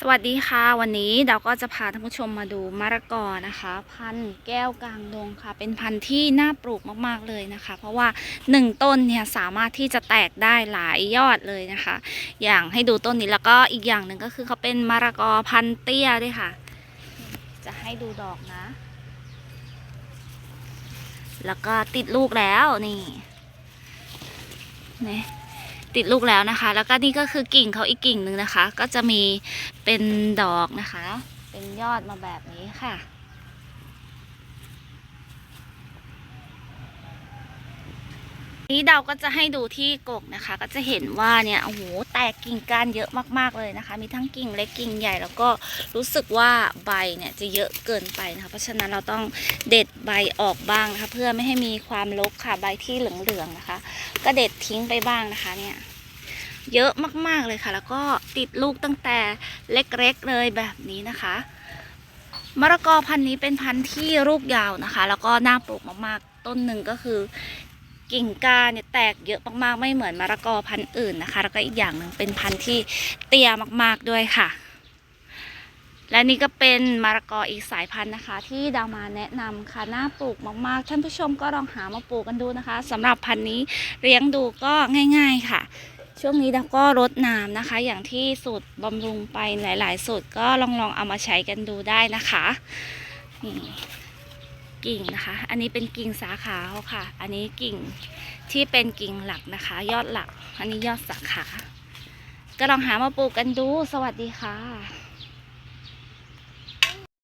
สวัสดีค่ะ วันนี้เราก็จะพาท่านผู้ชมมาดูมะละกอนะคะ พันธุ์แก้วกลางดงค่ะ เป็นพันธุ์ที่น่าปลูกมากๆเลยนะคะ เพราะว่าหนึ่งต้นเนี่ยสามารถที่จะแตกได้หลายยอดเลยนะคะ อย่างให้ดูต้นนี้แล้วก็อีกอย่างหนึ่งก็คือเขาเป็นมะละกอพันธุ์เตี้ยด้วยค่ะ จะให้ดูดอกนะ แล้วก็ติดลูกแล้วนี่นี่ ติดลูกแล้วนะคะ แล้วก็นี่ก็คือกิ่งเขาอีกกิ่งหนึ่งนะคะ ก็จะมีเป็นดอกนะคะ เป็นยอดมาแบบนี้ค่ะ นี้เราก็จะให้ดูที่กกนะคะ ก็จะเห็นว่าเนี่ยโอ้โหแตกกิ่งก้านเยอะมากๆเลยนะคะ มีทั้งกิ่งเล็กกิ่งใหญ่แล้วก็รู้สึกว่าใบเนี่ยจะเยอะเกินไปนะคะ เพราะฉะนั้นเราต้องเด็ดใบออกบ้างนะคะเพื่อไม่ให้มีความรกค่ะใบที่เหลืองๆนะคะ ก็เด็ดทิ้งไปบ้างนะคะเนี่ยเยอะมากๆเลยค่ะ แล้วก็ติดลูกตั้งแต่เล็กๆเลยแบบนี้นะคะมะละกอพันธุ์นี้เป็นพันธุ์ที่ลูกยาวนะคะ แล้วก็น่าปลูกมากๆ ต้นหนึ่งก็คือ กิ่งก้านเนี่ยแตกเยอะมากๆ ไม่เหมือนมะละกอพันธุ์อื่นนะคะ แล้วก็อีกอย่างหนึ่งเป็นพันธุ์ที่เตี้ยมากๆด้วยค่ะ และนี่ก็เป็นมะละกออีกสายพันธุ์นะคะ ที่ดาวมาแนะนำค่ะน่าปลูกมากๆ ท่านผู้ชมก็ลองหามาปลูกกันดูนะคะสำหรับพันธุ์นี้เลี้ยงดูก็ง่าย ๆค่ะ ช่วงนี้เราก็รดน้ำนะคะ อย่างที่สูตรบำรุงไปหลาย ๆ สูตรก็ลองลองเอามาใช้กันดูได้นะคะนี่ กิ่งนะคะ อันนี้เป็นกิ่งสาขาเขาค่ะ อันนี้กิ่งที่เป็นกิ่งหลักนะคะ ยอดหลัก อันนี้ยอดสาขา ก็ลองหามาปลูกกันดู สวัสดีค่ะ